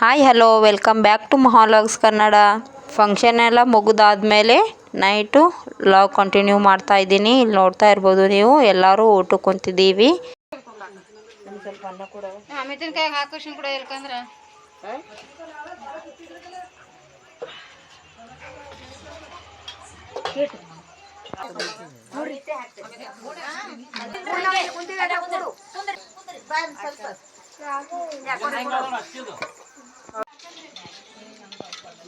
Hi hello welcome back to ಮಹಾಲಾಗ್ಸ್ Kannada function ಎಲ್ಲ ಮುಗಿದಾದ್ಮೇಲೆ night log continue ಮಾಡ್ತಾ ಇದ್ದೀನಿ ಇಲ್ಲಿ ನೋಡ್ತಾ ಇರ್ಬೋದು ನೀವು ಎಲ್ಲರೂ ಊಟಕ್ಕೆ ಕುಂತಿದ್ದೀವಿ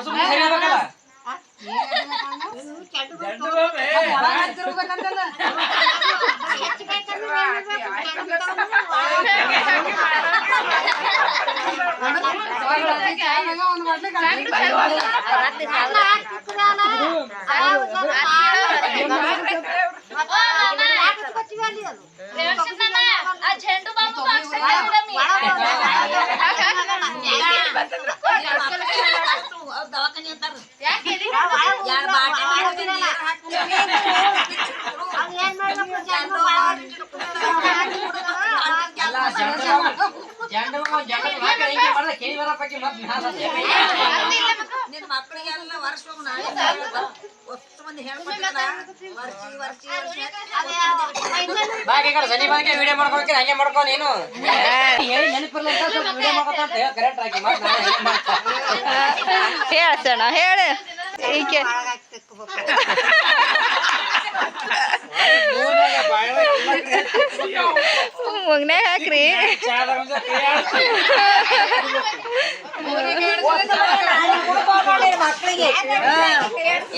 ನಿನ್ನ ಮಕ್ಕಳಿಗೆಲ್ಲ ವರ್ಷ ನಾಳೆ ಒಟ್ಟು ಮಂದಿ ಹೇಳ್ಕೊಟ್ಟಿಲ್ಲ ವರ್ಷಿ ವರ್ಷಿ ಕಡೆ ಸನಿ ಬಾಕಿ ವಿಡಿಯೋ ಮಾಡ್ಕೊಳಕ್ಕೆ ಹಂಗೆ ಮಾಡ್ಕೊ ನೀನು ಹೇಳಿ ನೆನಪಿರ್ಲ ಅಂತ ಸ್ವಲ್ಪ ವಿಡಿಯೋ ಮಾಡ್ಕೊತ ಅಂತ ಹೇಳಿ ಕರೆಕ್ಟ್ ಆಗಿ ಹೇಳ್ಸೋಣ ಹೇಳು ಈಕೆ ಮುಗ್ನೆ ಹಾಕ್ರಿ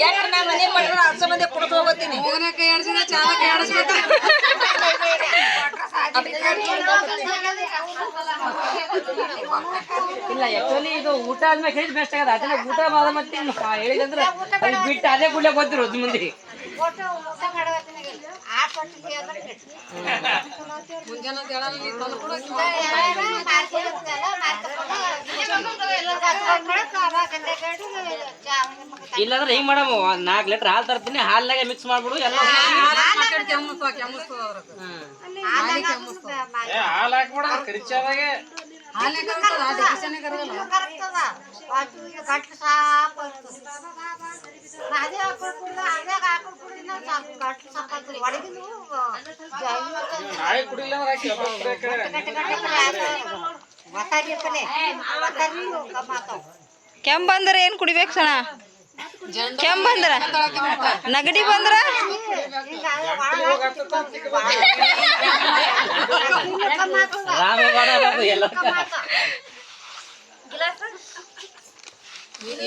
ಯಾಕಂದ್ರೆ ನಾ ಮನೆ ಮಾಡ್ರ ಹತ್ತು ಮಂದಿ ಕೊಡ್ತು ಹೋಗ್ತೀನಿ. ಇಲ್ಲ ಆಕ್ಚುಲಿ ಇದು ಊಟ ಆದ್ಮೇಲೆ ಹೇಳಿದ್ ಬೆಸ್ಟ್ ಆಗದ. ಅದನ್ನ ಊಟ ಮಾಡ ಮತ್ತೆ ಇನ್ನು ಆ ಹೇಳಿದಂದ್ರೆ ಅದು ಬಿಟ್ಟು ಅದೇ ಗುಡ್ಲೆ ಗೊತ್ತಿರೋ ಮುಂದೆ. ಇಲ್ಲಾಂದ್ರೆ ಹಿಂಗ್ ಮಾಡಮ್ಮ ಒಂದ್ ನಾಲ್ಕು ಲೀಟರ್ ಹಾಲು ತರ್ತೀನಿ ಹಾಲ್ನಾಗೆ ಮಿಕ್ಸ್ ಮಾಡ್ಬಿಡು ಎಲ್ಲ ಕೆಮ್ಮು ಬಂದ್ರೆ ಏನು ಕುಡಿಬೇಕು ಸಣ್ಣ ಕೆಮ್ಮು ಬಂದ್ರ ನಗಡಿ ಬಂದ್ರ?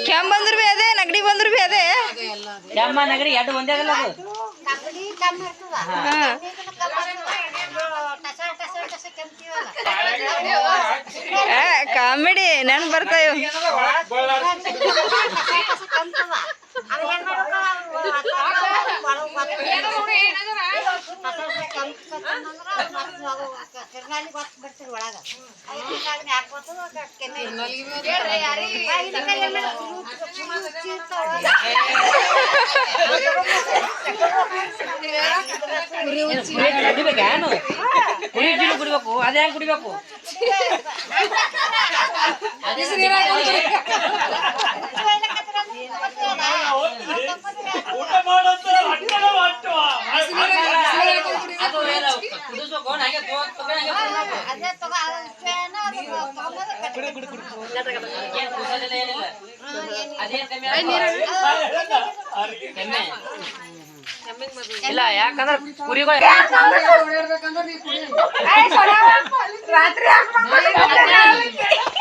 ಕೆಮ್ಮ ಬಂದ್ರು ಬಿ ಅದೇ ನಗಡಿ ಬಂದ್ರು ಬಿ ಅದೇ. ಕೆಮ್ಮ ನಗಡಿ ಎರಡು ಒಂದೇ ಆಗಲ್ಲ ಅದು. ಕಾಮಿಡಿ ನನ್ ಬರ್ತಾಯ ಕುಡಿಬೇಕು ಅದೇ ಹೆಂಗ್ ಕುಡಿಬೇಕು ಅದು ಏನು ಕುದಿಸ್ಬೇಕು ಹಂಗೆ ತಗೋ- ತಗೋ ಹಂಗೆ ಕುಡಿಬೇಕು. ಏನ್ ಕುಡ್ಸೋದಿಲ್ಲ ಏನಿಲ್ಲ ಅದೇನ್ ಕಮ್ಮಿ ಆಗಲ್ಲ. ಕೆಮ್ಮೆ ಇಲ್ಲ ಯಾಕಂದ್ರೆ ಕುರಿಗಳು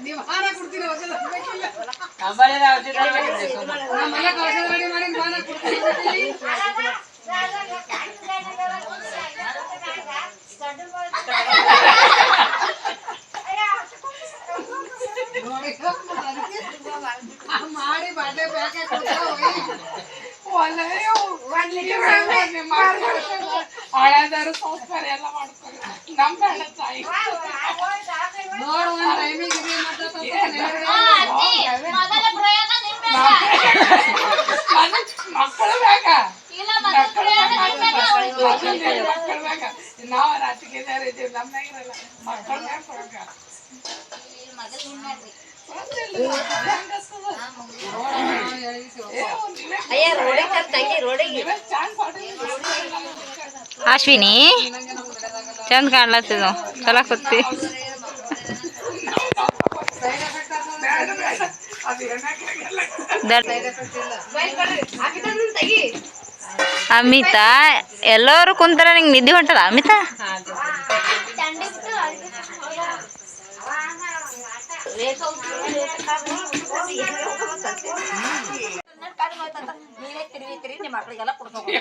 ನೀವು ಹಾರ ಕೊಡ್ತೀರಿ ಔಷಧ ಬೇಕಿಲ್ಲ ನಂಬಲ್ಲಿ ಹಳದಾರು ಸಂಸ್ಕಾರ ಎಲ್ಲ ಮಾಡ್ತಾರೆ ನಮ್ ಗಂಡ ತಾಯಿ ಮಕ್ಕಳು ಬೇಕ ಮಕ್ಕಳು ಬೇಕ ನಾವು ರಾಜಕೀಯದಾರ ಇದ್ದೀವಿ ನಮ್ಮ ಮಕ್ಕಳು ಬೇಕ ಅಶ್ವಿನಿ ಚಂದ ಕಾಣ್ಲತ್ತಿದ ಚಲೋ ಕೂತಿ. ಅಮಿತಾ ಎಲ್ಲರೂ ಕುಂತಾರ ನಿಂಗೆ ನಿದ್ದೆ ಹೊಂಟದ? ಅಮಿತಾ? ನೀನೇ ತಿರುವಿತಿರಿ ನಿಮ್ಮ ಮಕ್ಕಳಿಗೆಲ್ಲ ಕೊಡ್ಬೇಕು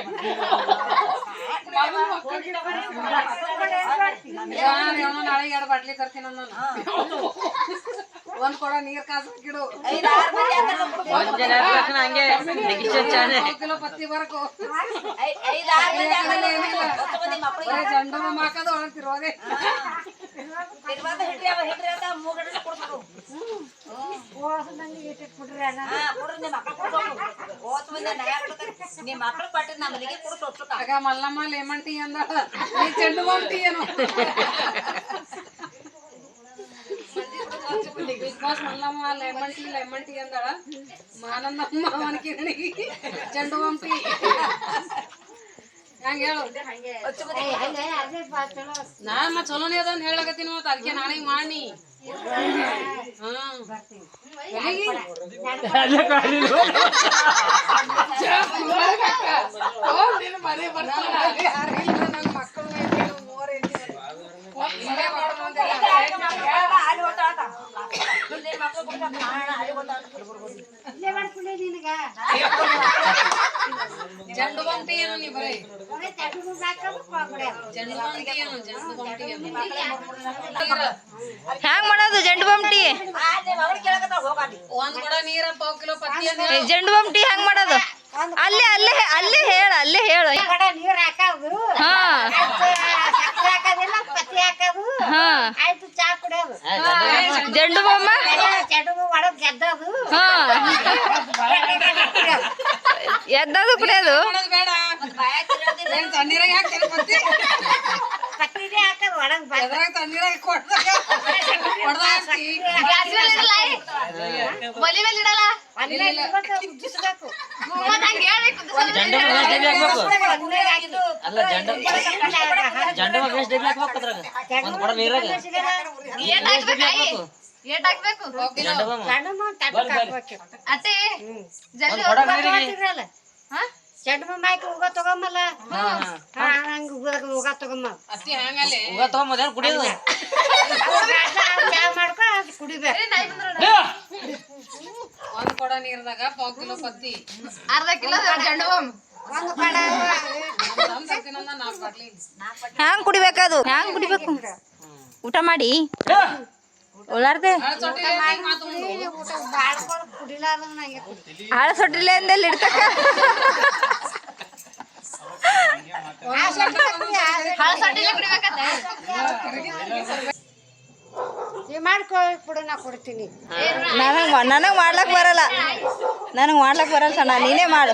ನಾಳೆಗೆ ಎರಡು ಬಾಟ್ಲಿ ತರ್ತೀನಿ ಒಂದ್ ಕೊಡ ನೀರ್ ಚಾನೆ ಮೂರ್ ಕಿಲೋ ಪತ್ತಿ ಬರಕು ಜಂಡು ಬಾಂಬ್ ಹಾಕೋದು ಹೊರತಿರೋದೆ ತಿರ್ವಾದ ಹಿಡ್ರಿ ಅವ ಹಿಡ್ರಿ ಅಂತ ಮೂರ್ ಗಂಟೆ ಕೊಡ್ಬೇಕು. ನಿಮ್ಮ ಮಕ್ಕಳು ಕೊಟ್ಟಿದ್ ನಮ್ಮಲ್ಲಿಗೆ ಕೊಡ್ಸು ಒಟ್ಟು ಆಗ ಮಲ್ಲಮ್ಮ ಲೆಮನ್ ಟೀ ಅಂದ ಈ ಚೆಂಡು ಬಾಂಬ್ ಟೀ ಏನು? Bigg Boss Mallamma lemon tea lemon tea ಅಂದಳ. Manandamma ಅವನ ಕಿರಣಿಗೆ ಚೆಂಡು ಬಾಂಬ್ ಟೀ ನಾನ್ ಮತ್ ಚಲೋನೇ ಅದ ಅಂತ ಹೇಳಕತ್ತೀನಿ ಮತ್ತ ಅದಕ್ಕೆ ನಾನೇ ಮಾಡಿ ಮಕ್ಕಳು ಏನು ಹ್ಯಾಂಗ್ ಮಾಡೋದು ಜಂಡು ಬಂಟಿ ಒಂದ್ ಕೊಡ ನೀರ ಪಾವ್ ಕಿಲೋ ಪತ್ತಿ ಜಂಡು ಬಂಟಿ ಹೆಂಗ್ ಮಾಡೋದು? ಅಲ್ಲೇ ಅಲ್ಲೇ ಅಲ್ಲೇ ಹೇಳ ಅಲ್ಲೇ ಹೇಳು. ನೀರ್ ಹಾಕೋದು ಹಾ. ಸಕ್ಕರೆ ಹಾಕೋದಿಲ್ಲ ಪತ್ತಿ ಹಾಕೋದು ಹಾ. ಆಯ್ತು ಚಾ ಕುಡಿಯೋದು. ಜಂಡು ಬೊಮ್ಮ ಜಂಡು ಒಳಗ್ ಗೆದ್ದದು. ಹಾ. ಎದ್ದದು ಕುಡಿಯೋದು. ಅಲ್ಲೇ. ಜಂಡು ಜಂಡು ಎಷ್ಟು ಡಬ್ಬಿ ಹಾಕ್ಬೇಕು ಅದ್ರಾಗ ಒಂದ್ ಕೊಡ ನೀರಾಗ ಎಷ್ಟು ಡಬ್ಬಿ ಹಾಕ್ಬೇಕು ತಟ್ಟಕ್ ಹಾಕ್ಬೇಕು. ನೀರಿಗೆ ತಗೋತಿದ್ರಲ್ಲ? ಚೆಂಡು ಮಾಯ್ಕ ಹೋಗ ತಗೊಂಬಲ್ಲ? ಹಾ ಹಾ. ಹಂಗ ಹೋಗ ತಗೊಂಬ. ಅತ್ತಿ ಹಂಗಲ್ಲಿ ಹೋಗ ತಗೊಂಬೋದೇನು ಕುಡಿಯೋದು. ಚಾ ಮಾಡ್ಕೊ ಅದ್ ಕುಡಿಬೇಕು ಒಂದ್ ಕೊಡ ನೀರ್ದಾಗ ಪಾವ್ ಕಿಲೋ ಪತ್ತಿ. ಒಂದು ಕಡ. ನಮ್ ತರ್ತೀನಂದ ನಾಲ್ಕು ಬಾಟ್ಲಿ. ಹ್ಯಾಂಗ್ ಕುಡಿಬೇಕದು? ಹ್ಯಾಂಗ್ ಕುಡಿಬೇಕು? ಊಟ ಮಾಡಿ ಉಳ್ಳಾರ್ದೆ ಆಳ ಸೊಟ್ಟಿಲ್ಲ ಅಂದಲ್ಲಿ ಇಡ್ತಕ್ಕ ಆ ಸೊಟ್ಟಿಲ್ಲ ಕುಡಿ, ಆ ಸೊಟ್ಟ ನೀ ಮಾಡ್ಕೊ ಬಿಡು ನಾ ಕೊಡ್ತೀನಿ ನನಗೆ ನನಗೆ ಮಾಡ್ಲಕ್ ಬರಲ್ಲ ನನಗೆ ಮಾಡ್ಲಕ್ ಬರಲ್ಲ ಸಣ್ಣ ನೀನೇ ಮಾಡು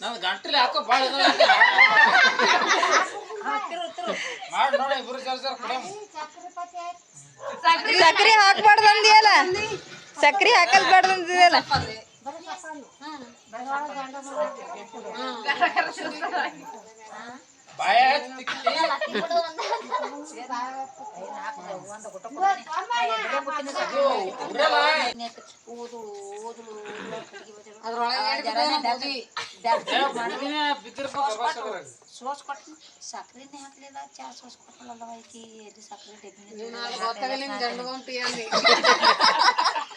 ನನ್ ಗಂಟಲಿ ಹಾಕೋ ಬಾಳ ಮಾಡಿ ನೋಡಿ ಇಬ್ರು ಸೇರ್ ಸೇರ್ ಕುಡಿಯಮ್ ಸಕ್ರಿ ಹಾಕ್ಬಾರ್ದು ಅಂದಿಯಲ್ಲ ಸಕ್ರಿ ಹಾಕಲ್ಬಾರ್ದು ಅಂದಿದೆಯಲ್ಲ ಓದು ತಿಕ್ಕಿ ಸೋಸ್ ಕೊಟ್ಟು ಸಕ್ರಿನೇ ಹಾಕ್ಲಿಲ್ಲ ಚಾ ಸೋಸ್ ಕೊಟ್ಟಳಲ್ಲ ಆಕಿ ಎಲ್ಲಿ ಸಕ್ರೆ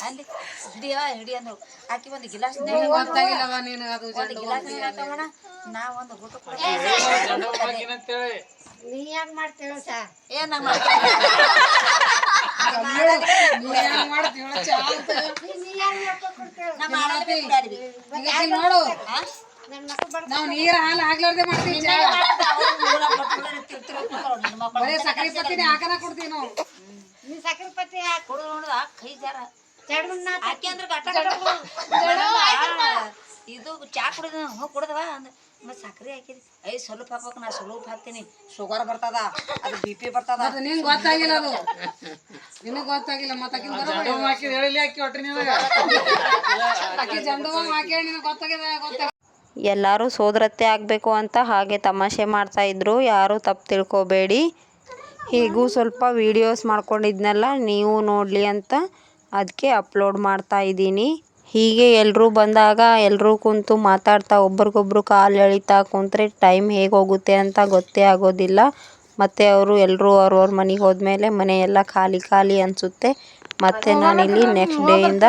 ಅಲ್ಲಿ ಹಿಡಿಯ ಹಿಡಿ ಅಂದ್ರು. ಆಕಿ ಒಂದು ಗಿಲಾಸ್ ಗೊತ್ತಾಗಿಲ್ಲವ ನೀನು ಅದು ಒಂದು ಗಿಲಾಸ್ ನೀರ್ ಹಾಕವಣ ನಾ ಒಂದು ಊಟ ನೀ ಯಾಕೆ ಮಾಡ್ತೇವ ಸಾ ಏನ್ ಮಾಡ್ತೀವಿ ನೋಡು ನಾವ್ ನೀರ ಹಾಲು ಆಗ್ಲಾರ್ದೆ ಮಾಡ್ತೀವಿ ಬರೀ ಸಕ್ಕರೆ ಪತ್ತಿನಿ ಹಾಕನ ಕೊಡ್ತೀವಿ ನಾವು. ನೀ ಸಕ್ಕರೆ ಪತ್ತಿ ಹಾಕಿ. ಕೊಡು ನೋಡುದ ಕೈ ಜರ. ಅಂದ್ರೆ ಗಟ್ಟ ಇದು ಚಾ ಕುಡಿದ ಹ್ಞೂ ಕುಡ್ದವ ಅಂದ. ಮತ್ತೆ ಸಕ್ಕರೆ ಹಾಕಿರಿ. ಐ ಸ್ವಲ್ಪ ಹಾಕ್ಬೇಕು ನಾ ಸ್ವಲ್ಪ ಹಾಕ್ತೀನಿ. ಶುಗರ್ ಬರ್ತದ ಅದು ಬಿ ಪಿ ಬರ್ತದ. ಅದು ನಿಂಗ್ ಗೊತ್ತಾಗಿಲ್ಲ ಅದು. ನಿನಗೆ ಗೊತ್ತಾಗಿಲ್ಲ ಮತ್ತೆ ಆಕಿನ್ ಜಂಡು ಹಾಕಿ ಹೇಳಿ ಹಾಕಿ ಒಟ್ರಿ ನಿನಗೆ ಆಕಿ ಜಂಡು ಹಾಕಿ ನಿನಗೆ ಗೊತ್ತಾಗಿದೆ ಗೊತ್ತಾಗ ಎಲ್ಲರೂ ಸೋದರತ್ತೆ ಆಗಬೇಕು ಅಂತ ಹಾಗೆ ತಮಾಷೆ ಮಾಡ್ತಾ ಇದ್ರು. ಯಾರೂ ತಪ್ಪು ತಿಳ್ಕೊಬೇಡಿ. ಹೀಗೂ ಸ್ವಲ್ಪ ವೀಡಿಯೋಸ್ ಮಾಡ್ಕೊಂಡಿದ್ನಲ್ಲ ನೀವು ನೋಡಲಿ ಅಂತ ಅದಕ್ಕೆ ಅಪ್ಲೋಡ್ ಮಾಡ್ತಾ ಇದ್ದೀನಿ. ಹೀಗೆ ಎಲ್ಲರೂ ಬಂದಾಗ ಎಲ್ಲರೂ ಕುಂತು ಮಾತಾಡ್ತಾ ಒಬ್ರಿಗೊಬ್ರು ಕಾಲು ಎಳಿತಾ ಕುಂತ್ರೆ ಟೈಮ್ ಹೇಗೆ ಹೋಗುತ್ತೆ ಅಂತ ಗೊತ್ತೇ ಆಗೋದಿಲ್ಲ. ಮತ್ತು ಅವರು ಎಲ್ಲರೂ ಅವ್ರವ್ರ ಮನೆಗೆ ಹೋದ್ಮೇಲೆ ಮನೆ ಎಲ್ಲ ಖಾಲಿ ಖಾಲಿ ಅನಿಸುತ್ತೆ. ಮತ್ತು ನಾನಿಲ್ಲಿ ನೆಕ್ಸ್ಟ್ ಡೇಯಿಂದ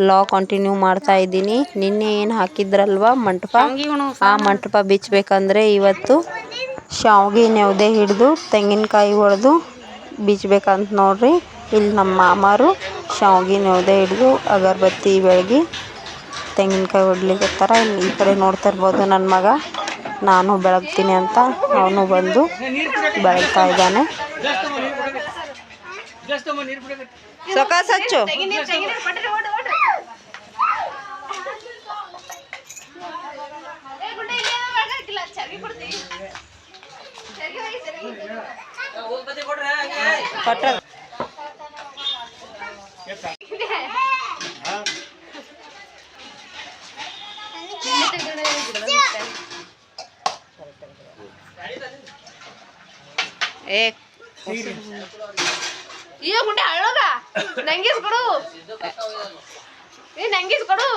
ಲಾ ಕಂಟಿನ್ಯೂ ಮಾಡ್ತಾ ಇದ್ದೀನಿ. ನಿನ್ನೆ ಏನು ಹಾಕಿದ್ರಲ್ವ ಮಂಟಪ? ಆ ಮಂಟಪ ಬಿಚ್ಚಬೇಕಂದ್ರೆ ಇವತ್ತು ಶಾವಿಗೆ ನೆವದೆ ಹಿಡಿದು ತೆಂಗಿನಕಾಯಿ ಹೊಡೆದು ಬಿಚ್ಚಬೇಕಂತ ನೋಡ್ರಿ. ಇಲ್ಲಿ ನಮ್ಮ ಮಾಮಾರು ಶಾವ್ಗೆ ನೆವದೆ ಹಿಡಿದು ಅಗರಬತ್ತಿ ಬೆಳಗಿ ತೆಂಗಿನಕಾಯಿ ಹೊಡ್ಲಿಕತ್ತಾರ ಇಲ್ಲಿ ಈ ಕಡೆ ನೋಡ್ತಾ ಇರ್ಬೋದು ನನ್ನ ಮಗ. ನಾನು ಬೆಳಗ್ತೀನಿ ಅಂತ ಅವನು ಬಂದು ಬೆಳಗ್ತಾ ಇದ್ದಾನೆ. ಸಚ್ಚು. ಹಚ್ಚು ಏ ಈಗ ಗುಂಡೆ ಹಳ್ಳೋದ ನಂಗೀಸ್ ಕೊಡು. ಏ, ನಂಗೀಸ್ ಕೊಡು.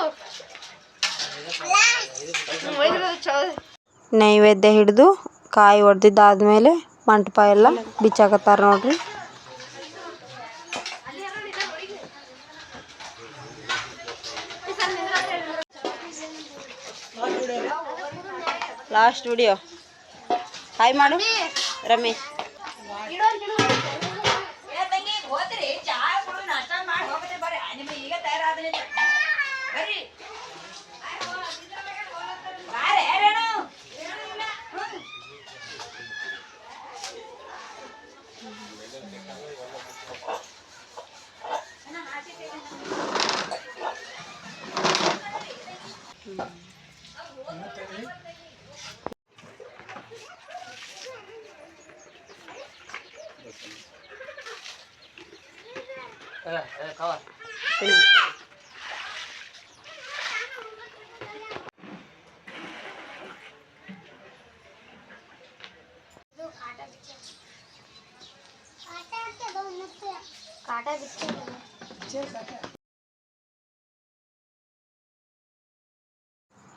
ನೈವೇದ್ಯ ಹಿಡಿದು ಕಾಯಿ ಹೊಡೆದಿದ್ದಾದ್ಮೇಲೆ ಮಂಟಪ ಎಲ್ಲ ಬಿಚ್ಚಾಕತ್ತಾರ ನೋಡ್ರಿ. ಲಾಸ್ಟ್ ವಿಡಿಯೋ ಹಾಯ್ ಮಾಡು ರಮೇಶ್ ಏ ತಂಗಿ ಹೋದ್ರಿ ಚಾ ಕುಡಿದು ನಾಷ್ಟ ಮಾಡಿ ಹೋಗ್ಬಿಟ್ರಿ ಬರ್ರಿ ನಿಮಗೆ ಈಗ ತಯಾರಾದ್ರಿ ಬರ್ರಿ ಬಾರೆ ರೇಣು ಏ, ಏ, ಕವ.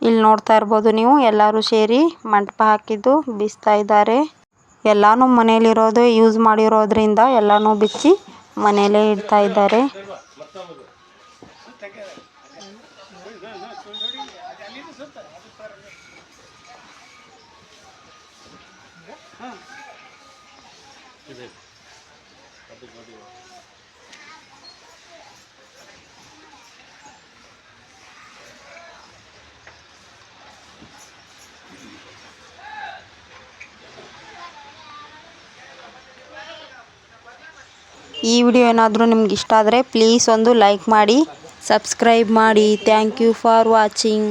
ಇಲ್ಲಿ ನೋಡ್ತಾ ಇರ್ಬೋದು ನೀವು ಎಲ್ಲರೂ ಸೇರಿ ಮಂಟಪ ಹಾಕಿದ್ದು ಬಿಸ್ತಾ ಇದ್ದಾರೆ ಎಲ್ಲಾನು ಮನೇಲಿರೋದು ಯೂಸ್ ಮಾಡಿರೋದ್ರಿಂದ ಎಲ್ಲಾನು ಬಿಚ್ಚಿ ಮನೇಲೇ ಇಡ್ತಾ ಇದ್ದಾರೆ ಈ ವಿಡಿಯೋ ಏನಾದರೂ ನಿಮ್ಗೆ ಇಷ್ಟ ಆದರೆ ಪ್ಲೀಸ್ ಒಂದು ಲೈಕ್ ಮಾಡಿ ಸಬ್ಸ್ಕ್ರೈಬ್ ಮಾಡಿ. Thank you for watching